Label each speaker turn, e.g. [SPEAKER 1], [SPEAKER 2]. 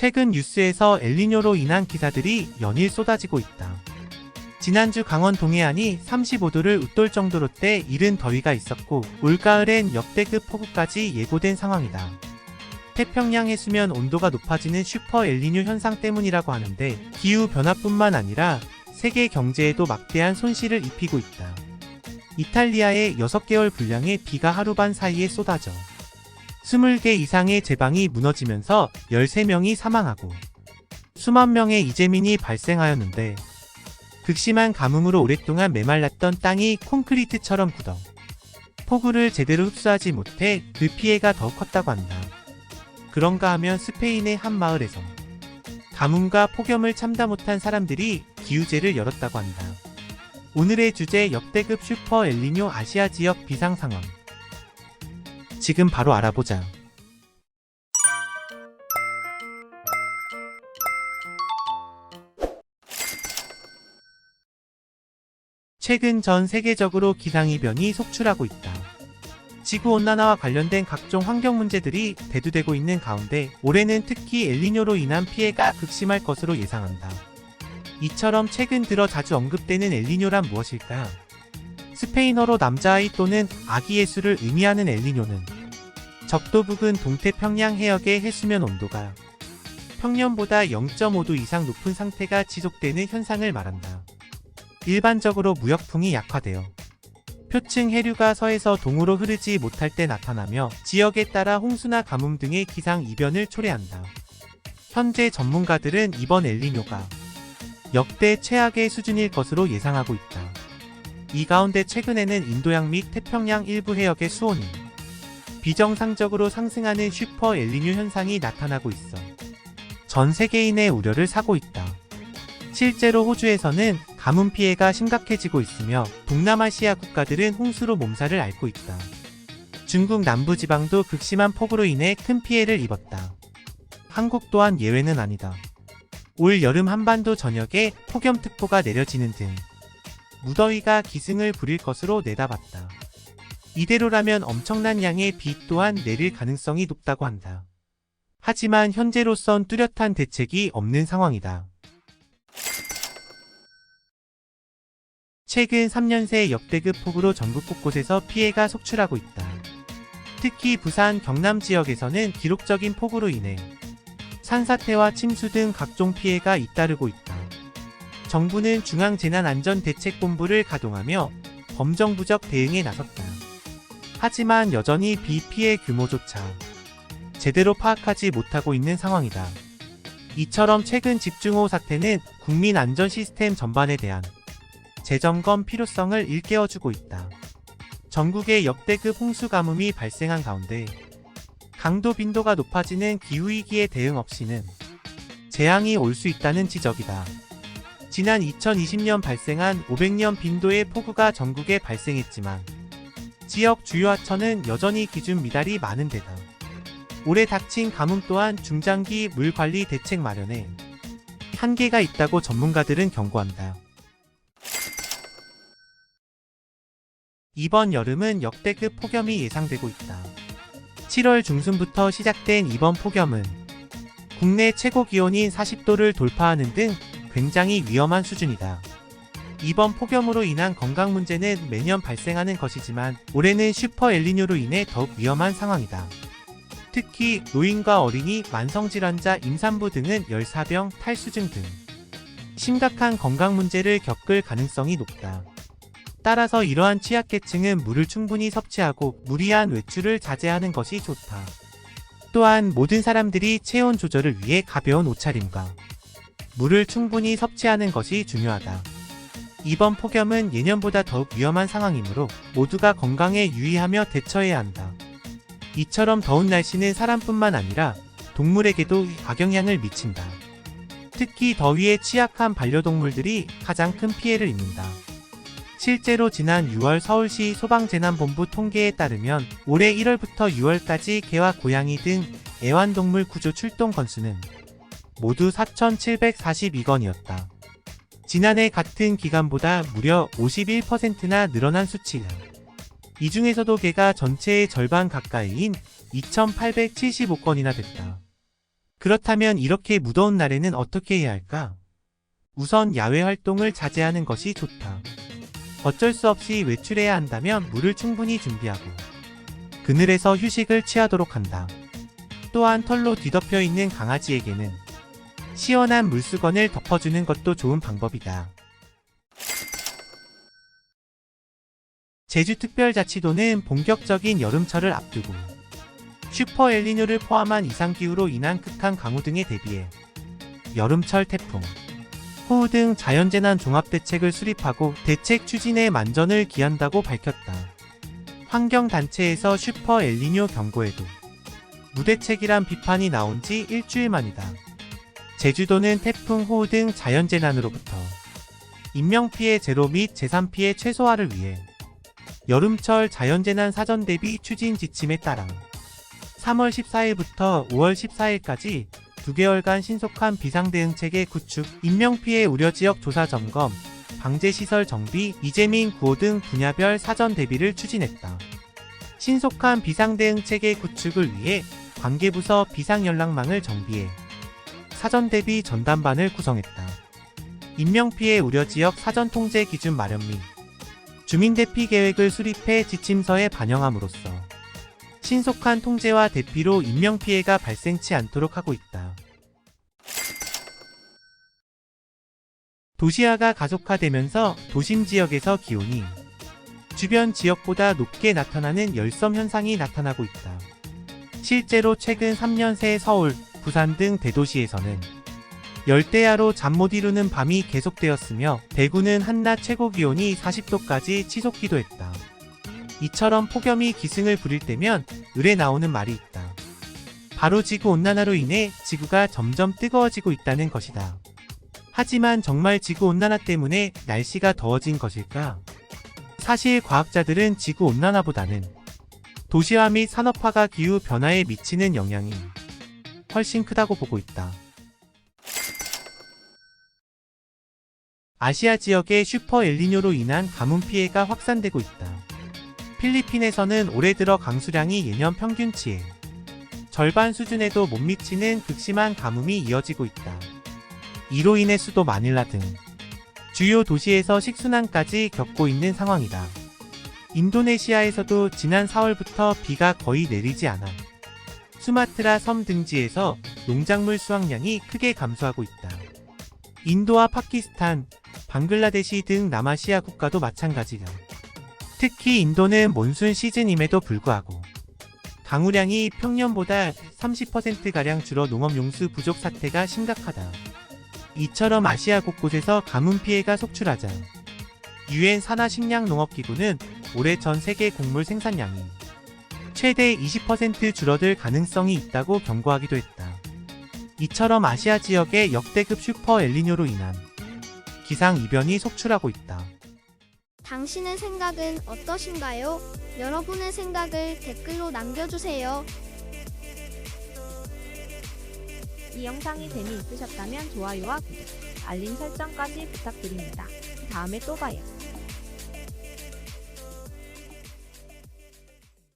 [SPEAKER 1] 최근 뉴스에서 엘니뇨로 인한 기사들이 연일 쏟아지고 있다. 지난주 강원 동해안이 35도를 웃돌 정도로 때 이른 더위가 있었고 올가을엔 역대급 폭우까지 예고된 상황이다. 태평양 해수면 온도가 높아지는 슈퍼 엘니뇨 현상 때문이라고 하는데 기후 변화뿐만 아니라 세계 경제에도 막대한 손실을 입히고 있다. 이탈리아의 6개월 분량의 비가 하루 반 사이에 쏟아져 20개 이상의 제방이 무너지면서 13명이 사망하고 수만 명의 이재민이 발생하였는데 극심한 가뭄으로 오랫동안 메말랐던 땅이 콘크리트처럼 굳어 폭우를 제대로 흡수하지 못해 그 피해가 더 컸다고 한다. 그런가 하면 스페인의 한 마을에서 가뭄과 폭염을 참다 못한 사람들이 기우제를 열었다고 한다. 오늘의 주제 역대급 슈퍼 엘니뇨 아시아 지역 비상 상황. 지금 바로 알아보자. 최근 전 세계적으로 기상이변이 속출하고 있다. 지구온난화와 관련된 각종 환경 문제들이 대두되고 있는 가운데 올해는 특히 엘니뇨로 인한 피해가 극심할 것으로 예상한다. 이처럼 최근 들어 자주 언급되는 엘니뇨란 무엇일까? 스페인어로 남자아이 또는 아기 예수를 의미하는 엘니뇨는 적도 부근 동태평양 해역의 해수면 온도가 평년보다 0.5도 이상 높은 상태가 지속되는 현상을 말한다. 일반적으로 무역풍이 약화되어 표층 해류가 서에서 동으로 흐르지 못할 때 나타나며 지역에 따라 홍수나 가뭄 등의 기상 이변을 초래한다. 현재 전문가들은 이번 엘니뇨가 역대 최악의 수준일 것으로 예상하고 있다. 이 가운데 최근에는 인도양 및 태평양 일부 해역의 수온이 비정상적으로 상승하는 슈퍼 엘니뇨 현상이 나타나고 있어 전 세계인의 우려를 사고 있다. 실제로 호주에서는 가뭄 피해가 심각해지고 있으며 동남아시아 국가들은 홍수로 몸살을 앓고 있다. 중국 남부지방도 극심한 폭우로 인해 큰 피해를 입었다. 한국 또한 예외는 아니다. 올 여름 한반도 전역에 폭염특보가 내려지는 등 무더위가 기승을 부릴 것으로 내다봤다. 이대로라면 엄청난 양의 비 또한 내릴 가능성이 높다고 한다. 하지만 현재로선 뚜렷한 대책이 없는 상황이다. 최근 3년 새 역대급 폭우로 전국 곳곳에서 피해가 속출하고 있다. 특히 부산, 경남 지역에서는 기록적인 폭우로 인해 산사태와 침수 등 각종 피해가 잇따르고 있다. 정부는 중앙재난안전대책본부를 가동하며 검정부적 대응에 나섰다. 하지만 여전히 비 피해 규모조차 제대로 파악하지 못하고 있는 상황이다. 이처럼 최근 집중호우 사태는 국민 안전 시스템 전반에 대한 재점검 필요성을 일깨워주고 있다. 전국에 역대급 홍수 가뭄이 발생한 가운데 강도 빈도가 높아지는 기후위기에 대응 없이는 재앙이 올 수 있다는 지적이다. 지난 2020년 발생한 500년 빈도의 폭우가 전국에 발생했지만 지역 주요 하천은 여전히 기준 미달이 많은 데다 올해 닥친 가뭄 또한 중장기 물 관리 대책 마련에 한계가 있다고 전문가들은 경고한다. 이번 여름은 역대급 폭염이 예상되고 있다. 7월 중순부터 시작된 이번 폭염은 국내 최고 기온인 40도를 돌파하는 등 굉장히 위험한 수준이다. 이번 폭염으로 인한 건강 문제는 매년 발생하는 것이지만 올해는 슈퍼 엘니뇨로 인해 더욱 위험한 상황이다. 특히 노인과 어린이, 만성질환자, 임산부 등은 열사병, 탈수증 등 심각한 건강 문제를 겪을 가능성이 높다. 따라서 이러한 취약계층은 물을 충분히 섭취하고 무리한 외출을 자제하는 것이 좋다. 또한 모든 사람들이 체온 조절을 위해 가벼운 옷차림과 물을 충분히 섭취하는 것이 중요하다. 이번 폭염은 예년보다 더욱 위험한 상황이므로 모두가 건강에 유의하며 대처해야 한다. 이처럼 더운 날씨는 사람뿐만 아니라 동물에게도 악영향을 미친다. 특히 더위에 취약한 반려동물들이 가장 큰 피해를 입는다. 실제로 지난 6월 서울시 소방재난본부 통계에 따르면 올해 1월부터 6월까지 개와 고양이 등 애완동물 구조 출동 건수는 모두 4,742건이었다. 지난해 같은 기간보다 무려 51%나 늘어난 수치다. 이 중에서도 개가 전체의 절반 가까이인 2,875건이나 됐다. 그렇다면 이렇게 무더운 날에는 어떻게 해야 할까? 우선 야외 활동을 자제하는 것이 좋다. 어쩔 수 없이 외출해야 한다면 물을 충분히 준비하고 그늘에서 휴식을 취하도록 한다. 또한 털로 뒤덮여 있는 강아지에게는 시원한 물수건을 덮어주는 것도 좋은 방법이다. 제주특별자치도는 본격적인 여름철을 앞두고 슈퍼 엘니뇨를 포함한 이상기후로 인한 극한 강우 등에 대비해 여름철 태풍, 호우 등 자연재난 종합대책을 수립하고 대책 추진에 만전을 기한다고 밝혔다. 환경단체에서 슈퍼 엘니뇨 경고에도 무대책이란 비판이 나온 지 일주일 만이다. 제주도는 태풍, 호우 등 자연재난으로부터 인명피해 제로 및 재산피해 최소화를 위해 여름철 자연재난 사전 대비 추진 지침에 따라 3월 14일부터 5월 14일까지 2개월간 신속한 비상대응체계 구축, 인명피해 우려지역 조사 점검, 방제시설 정비, 이재민 구호 등 분야별 사전 대비를 추진했다. 신속한 비상대응체계 구축을 위해 관계부서 비상연락망을 정비해 사전 대비 전담반을 구성했다. 인명피해 우려지역 사전 통제 기준 마련 및 주민 대피 계획을 수립해 지침서에 반영함으로써 신속한 통제와 대피로 인명피해가 발생치 않도록 하고 있다. 도시화가 가속화되면서 도심 지역에서 기온이 주변 지역보다 높게 나타나는 열섬 현상이 나타나고 있다. 실제로 최근 3년 새 서울, 부산 등 대도시에서는 열대야로 잠 못 이루는 밤이 계속되었으며 대구는 한낮 최고 기온이 40도까지 치솟기도 했다. 이처럼 폭염이 기승을 부릴 때면 을에 나오는 말이 있다. 바로 지구 온난화로 인해 지구가 점점 뜨거워지고 있다는 것이다. 하지만 정말 지구 온난화 때문에 날씨가 더워진 것일까? 사실 과학자들은 지구 온난화보다는 도시화 및 산업화가 기후 변화에 미치는 영향이 훨씬 크다고 보고 있다. 아시아 지역의 슈퍼 엘니뇨로 인한 가뭄 피해가 확산되고 있다. 필리핀에서는 올해 들어 강수량이 예년 평균치의 절반 수준에도 못 미치는 극심한 가뭄이 이어지고 있다. 이로 인해 수도 마닐라 등 주요 도시에서 식순환까지 겪고 있는 상황이다. 인도네시아에서도 지난 4월부터 비가 거의 내리지 않아 수마트라 섬 등지에서 농작물 수확량이 크게 감소하고 있다. 인도와 파키스탄, 방글라데시 등 남아시아 국가도 마찬가지다. 특히 인도는 몬순 시즌임에도 불구하고 강우량이 평년보다 30%가량 줄어 농업 용수 부족 사태가 심각하다. 이처럼 아시아 곳곳에서 가뭄 피해가 속출하자 유엔 산하식량농업기구는 올해 전 세계 곡물 생산량이 최대 20% 줄어들 가능성이 있다고 경고하기도 했다. 이처럼 아시아 지역의 역대급 슈퍼 엘리뇨로 인한 기상 이변이 속출하고 있다.
[SPEAKER 2] 당신의 생각은 어떠신가요? 여러분의 생각을 댓글로 남겨주세요.
[SPEAKER 3] 이 영상이 재미있으셨다면 좋아요와 구독, 알림 설정까지 부탁드립니다. 다음에 또 봐요.